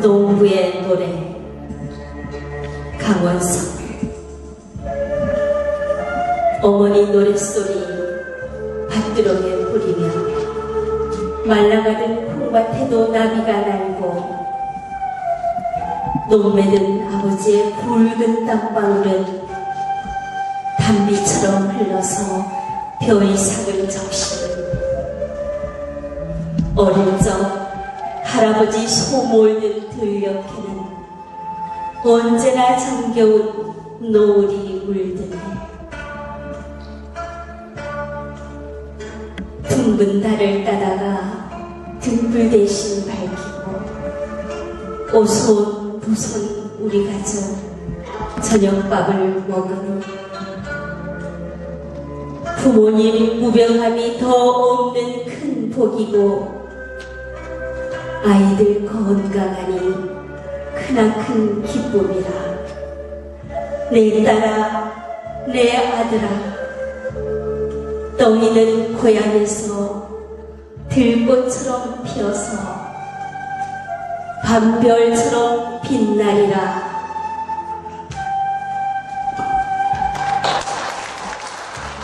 농부의 노래 강원석. 어머니 노랫소리 밭두렁에 뿌리며 말라가던 콩밭에도 나비가 날고 농매든 아버지의 붉은 땀방울은 단비처럼 흘러서 벼이삭을 적시는 어릴 적 할아버지 소 몰든 들녘에는 언제나 정겨운 노을이 물드네 둥근 달을 따다가 등불 대신 밝히고 오손 부손 우리 가족 저녁밥을 후 부모님 무병함이 더 없는 큰 복이고 아이들 건강하니 크나큰 기쁨이라. 내 딸아 내 아들아 덩이는 고향에서 들꽃처럼 피어서 밤별처럼 빛나리라